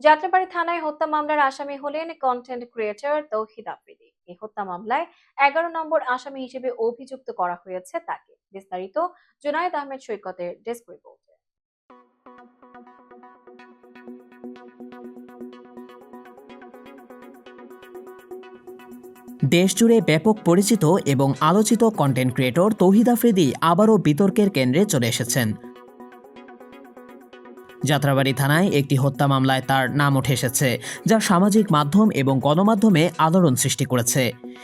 যাত্রাবাড়ি থানায় হত্যা মামলার আসামি হলেন কন্টেন্ট ক্রিয়েটর তৌহিদ আফ্রিদি। এই হত্যা মামলায় এগারো নম্বর আসামি হিসেবে অভিযুক্ত করা হয়েছে তাকে। বিস্তারিত জুনায়েদ আহমেদ সৈকতের ডেস্ক রিপোর্টে। দেশজুড়ে ব্যাপক পরিচিত এবং আলোচিত কন্টেন্ট ক্রিয়েটর তৌহিদ আফ্রিদি আবারও বিতর্কের কেন্দ্রে চলে এসেছেন। যাত্রাবাড়ি থানায় একটি হত্যা মামলায় তার নাম উঠে এসেছে, যা সামাজিক মাধ্যম এবং গণমাধ্যমে আলোড়ন সৃষ্টি করেছে।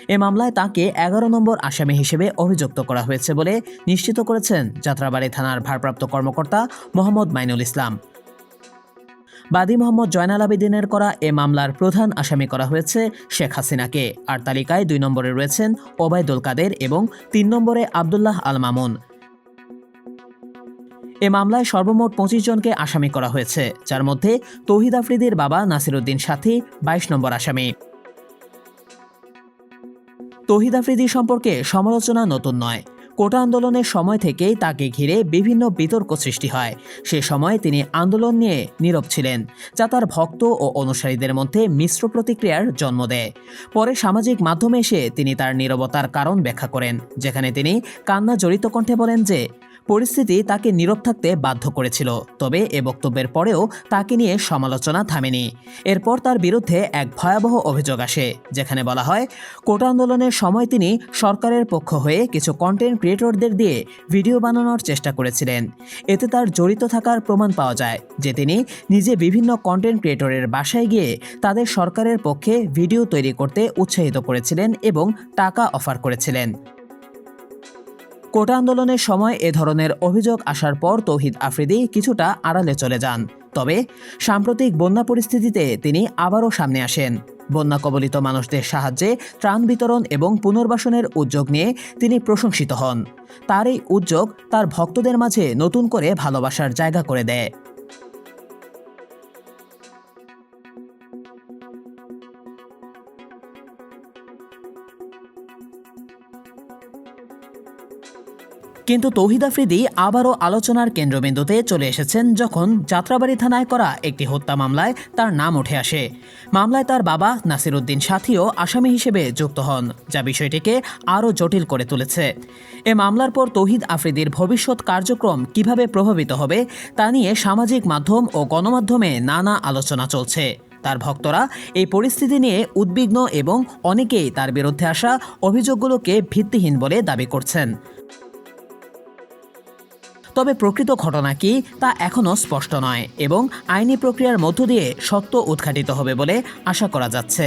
এ মামলায় তাকে এগারো নম্বর আসামি হিসেবে অভিযুক্ত করা হয়েছে বলে নিশ্চিত করেছেন যাত্রাবাড়ি থানার ভারপ্রাপ্ত কর্মকর্তা মোহাম্মদ মাইনুল ইসলাম। বাদী মোহাম্মদ জয়নাল আবেদিনের করা এ মামলার প্রধান আসামি করা হয়েছে শেখ হাসিনাকে। আর তালিকায় দুই নম্বরে রয়েছেন ওবায়দুল কাদের এবং তিন নম্বরে আবদুল্লাহ আল মামুন। এ মামলায় সর্বমোট পঁচিশ জনকে আসামি করা হয়েছে, যার মধ্যে তৌহিদ আফ্রিদির বাবা নাসিরুদ্দিন সাথী, বাইশ নম্বর আসামি। তৌহিদ আফ্রিদি সম্পর্কে সমালোচনা নতুন নয়। কোটা আন্দোলনের সময় থেকেই তাকে ঘিরে বিভিন্ন বিতর্ক সৃষ্টি হয়। সে সময় তিনি আন্দোলন নিয়ে নীরব ছিলেন, যা তার ভক্ত ও অনুসারীদের মধ্যে মিশ্র প্রতিক্রিয়ার জন্ম দেয়। পরে সামাজিক মাধ্যমে এসে তিনি তার নীরবতার কারণ ব্যাখ্যা করেন, যেখানে তিনি কান্না জড়িত কণ্ঠে বলেন যে পরিস্থিতি তাকে নীরব থাকতে বাধ্য করেছিল, তবে এ বক্তব্যের পরেও তাকে নিয়ে সমালোচনা থামেনি। এরপর তার বিরুদ্ধে এক ভয়াবহ অভিযোগ আসে, যেখানে বলা হয়, কোটা আন্দোলনের সময় তিনি সরকারের পক্ষ হয়ে কিছু কন্টেন্ট ক্রিয়েটরদের দিয়ে ভিডিও বানানোর চেষ্টা করেছিলেন। এতে তার জড়িত থাকার প্রমাণ পাওয়া যায় যে তিনি নিজে বিভিন্ন কন্টেন্ট ক্রিয়েটরের বাসায় গিয়ে তাদের সরকারের পক্ষে ভিডিও তৈরি করতে উৎসাহিত করেছিলেন এবং টাকা অফার করেছিলেন। কোটা আন্দোলনের সময় এ ধরনের অভিযোগ আসার পর তৌহিদ আফ্রিদি কিছুটা আড়ালে চলে যান। তবে সাম্প্রতিক বন্যা পরিস্থিতিতে তিনি আবারও সামনে আসেন। বন্যা কবলিত মানুষদের সাহায্যে ত্রাণ বিতরণ এবং পুনর্বাসনের উদ্যোগ নিয়ে তিনি প্রশংসিত হন। তার এই উদ্যোগ তার ভক্তদের মাঝে নতুন করে ভালোবাসার জায়গা করে দেয়। কিন্তু তৌহিদ আফ্রিদি আবারও আলোচনার কেন্দ্রবিন্দুতে চলে এসেছেন যখন যাত্রাবাড়ি থানায় করা একটি হত্যা মামলায় তার নাম উঠে আসে। মামলায় তার বাবা নাসিরুদ্দিন সাথীও আসামি হিসেবে যুক্ত হন, যা বিষয়টিকে আরও জটিল করে তুলেছে। এ মামলার পর তৌহিদ আফ্রিদির ভবিষ্যৎ কার্যক্রম কীভাবে প্রভাবিত হবে তা নিয়ে সামাজিক মাধ্যম ও গণমাধ্যমে নানা আলোচনা চলছে। তার ভক্তরা এই পরিস্থিতি নিয়ে উদ্বিগ্ন এবং অনেকেই তার বিরুদ্ধে আসা অভিযোগগুলোকে ভিত্তিহীন বলে দাবি করছেন। তবে প্রকৃত ঘটনা কি তা এখনও স্পষ্ট নয় এবং আইনি প্রক্রিয়ার মধ্য দিয়ে সত্য উদ্ঘাটিত হবে বলে আশা করা যাচ্ছে।